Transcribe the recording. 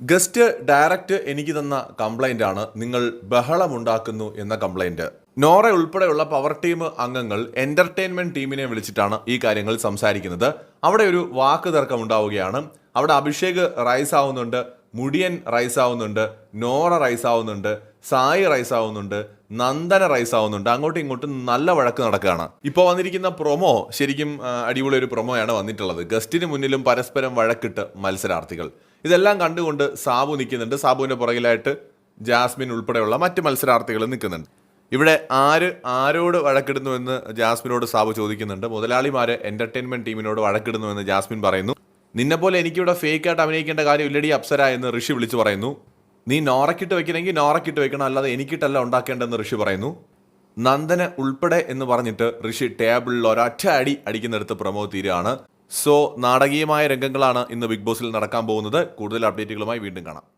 Guest direct എനിക്ക് തന്ന complaint ആണ് നിങ്ങൾ ബഹളമുണ്ടാക്കുന്നു എന്ന കംപ്ലൈന്റ് നോറ ഉൾപ്പെടെയുള്ള പവർ ടീം അംഗങ്ങൾ എന്റർടൈൻമെന്റ് ടീമിനെ വിളിച്ചിട്ടാണ് ഈ കാര്യങ്ങൾ സംസാരിക്കുന്നത്. അവിടെ ഒരു വാക്ക് തർക്കം ഉണ്ടാവുകയാണ്. അവിടെ അഭിഷേക് റൈസ് ആവുന്നുണ്ട് മുടിയൻ റൈസ് ആവുന്നുണ്ട് നോറ റൈസ് ആവുന്നുണ്ട് സായി റൈസ് ആവുന്നുണ്ട് നന്ദന റൈസ് ആവുന്നുണ്ട്. അങ്ങോട്ടും ഇങ്ങോട്ടും നല്ല വഴക്ക് നടക്കുകയാണ്. ഇപ്പോൾ വന്നിരിക്കുന്ന പ്രൊമോ ശരിക്കും അടിപൊളി ഒരു പ്രൊമോയാണ് വന്നിട്ടുള്ളത്. ഗസ്റ്റിന് മുന്നിലും പരസ്പരം വഴക്കിട്ട് മത്സരാർത്ഥികൾ. ഇതെല്ലാം കണ്ടുകൊണ്ട് സാബു നിൽക്കുന്നുണ്ട്. സാബുവിന്റെ പുറകിലായിട്ട് ജാസ്മിൻ ഉൾപ്പെടെയുള്ള മറ്റ് മത്സരാർത്ഥികൾ നിൽക്കുന്നുണ്ട്. ഇവിടെ ആര് ആരോട് വഴക്കിടുന്നുവെന്ന് ജാസ്മിനോട് സാബു ചോദിക്കുന്നുണ്ട്. മുതലാളിമാര് എന്റർടൈൻമെന്റ് ടീമിനോട് വഴക്കിടുന്നുവെന്ന് ജാസ്മിൻ പറയുന്നു. നിന്നെപ്പോലെ എനിക്കിവിടെ ഫേക്കായിട്ട് അഭിനയിക്കേണ്ട കാര്യം ഇല്ലടി അപ്സര എന്ന് ഋഷി വിളിച്ചു പറയുന്നു. നീ നോറക്കിട്ട് വെക്കണമെങ്കിൽ നോറക്കിട്ട് വെക്കണം അല്ലാതെ എനിക്കിട്ടല്ല ഉണ്ടാക്കേണ്ടതെന്ന് ഋഷി പറയുന്നു. നന്ദന ഉൾപ്പെടെ എന്ന് പറഞ്ഞിട്ട് ഋഷി ടേബിളിൽ ഒരൊറ്റ അടി അടിക്കുന്നിടത്ത് പ്രമോ തീരുകയാണ്. സോ നാടകീയമായ രംഗങ്ങളാണ് ഇന്ന് ബിഗ് ബോസിൽ നടക്കാൻ പോകുന്നത്. കൂടുതൽ അപ്ഡേറ്റുകളുമായി വീണ്ടും കാണാം.